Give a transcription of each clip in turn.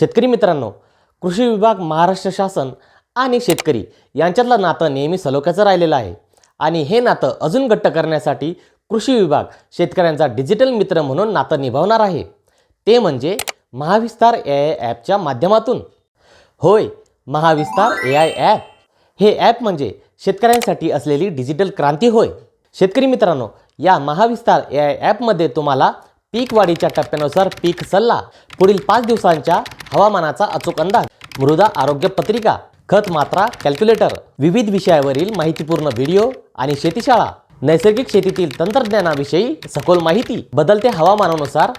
शेतकरी मित्रांनो कृषी विभाग महाराष्ट्र शासन आणि शेतकरी यांच्यातलं नातं नेहमी सलोख्याचं राहिलेलं आहे. आणि हे नातं अजून घट्ट करण्यासाठी कृषी विभाग शेतकऱ्यांचा डिजिटल मित्र म्हणून नातं निभावणार आहे. ते म्हणजे महाविस्तार ए आय ॲपच्या माध्यमातून. होय महाविस्तार ए आय ॲप. हे ॲप म्हणजे शेतकऱ्यांसाठी असलेली डिजिटल क्रांती होय. शेतकरी मित्रांनो या महाविस्तार ए आय ॲपमध्ये तुम्हाला पीक वाढीच्या टप्प्यानुसार पीक सल्ला पुढील पाच दिवसांच्या हवामानाचा अचूक अंदाज मृदा आरोग्य पत्रिका खत मात्रा कॅल्क्युलेटर विविध विषयावरील माहितीपूर्ण व्हिडिओ आणि शेतीशाळा. नैसर्गिक शेतीतील तंत्रज्ञानाविषयी सखोल माहिती बदलत्या हवामानानुसार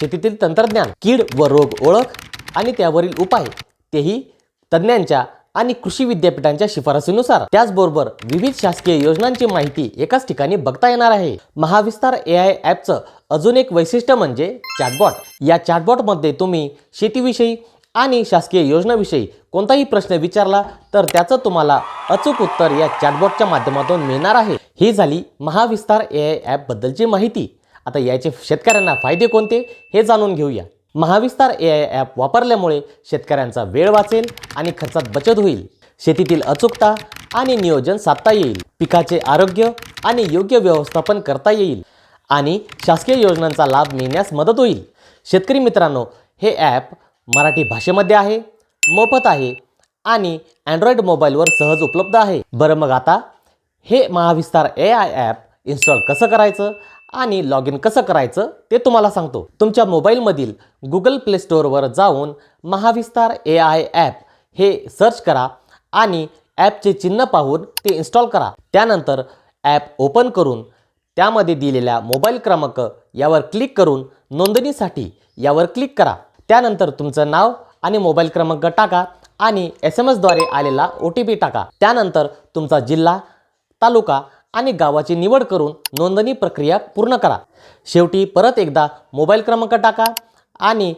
शेतीतील तंत्रज्ञान कीड व रोग ओळख आणि त्यावरील उपाय. तेही तज्ज्ञांच्या आणि कृषी विद्यापीठांच्या शिफारसीनुसार. त्याचबरोबर विविध शासकीय योजनांची माहिती एकाच ठिकाणी बघता येणार आहे. महाविस्तार ए आय ॲपचं अजून एक वैशिष्ट्य म्हणजे चॅटबॉट. या चॅटबॉटमध्ये तुम्ही शेतीविषयी आणि शासकीय योजनाविषयी कोणताही प्रश्न विचारला तर त्याचं तुम्हाला अचूक उत्तर या चॅटबॉटच्या माध्यमातून मिळणार आहे. ही झाली महाविस्तार ए आय ॲपबद्दलची माहिती. आता याचे शेतकऱ्यांना फायदे कोणते हे जाणून घेऊया. महाविस्तार ए आय ॲप वापरल्यामुळे शेतकऱ्यांचा वेळ वाचेल आणि खर्चात बचत होईल. शेतीतील अचूकता आणि नियोजन साधता येईल. पिकाचे आरोग्य आणि योग्य व्यवस्थापन करता येईल आणि शासकीय योजनांचा लाभ मिळण्यास मदत होईल. शेतकरी मित्रांनो हे ॲप मराठी भाषेमध्ये आहे मोफत आहे आणि अँड्रॉइड मोबाईलवर सहज उपलब्ध आहे. बरं मग आता हे Mahavistar A I app install कसं करायचं आणि लॉग इन कसं करायचं ते तुम्हाला सांगतो. तुमच्या मोबाईलमधील गुगल प्ले स्टोअरवर जाऊन महाविस्तार ए आय ॲप हे सर्च करा आणि ॲपचे चिन्ह पाहून ते इन्स्टॉल करा. त्यानंतर ॲप ओपन करून त्यामध्ये दिलेल्या मोबाईल क्रमांक यावर क्लिक करून नोंदणीसाठी यावर क्लिक करा. त्यानंतर तुमचं नाव आणि मोबाईल क्रमांक टाका आणि एस एम एसद्वारे आलेला ओ टी पी टाका. त्यानंतर तुमचा जिल्हा तालुका आणि गावाची निवड करून नोंदणी प्रक्रिया पूर्ण करा. शेवटी परत एकदा मोबाईल क्रमांक टाका आणि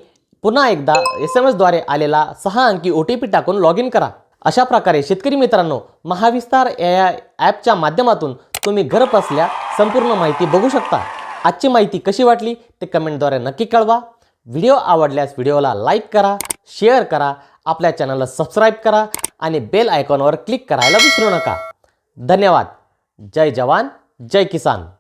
पुन्हा एकदा एस एम एसद्वारे आलेला सहा अंकी ओ टी पी टाकून लॉग इन करा. अशा प्रकारे शेतकरी मित्रांनो महाविस्तार ए आय ॲपच्या माध्यमातून तुम्ही घरबसल्या संपूर्ण माहिती बघू शकता. आजची माहिती कशी वाटली ते कमेंटद्वारे नक्की कळवा. व्हिडिओ आवडल्यास व्हिडिओला लाईक करा शेअर करा आपल्या चॅनलला सबस्क्राईब करा आणि बेल आयकॉनवर क्लिक करायला विसरू नका. धन्यवाद. जय जवान जय किसान।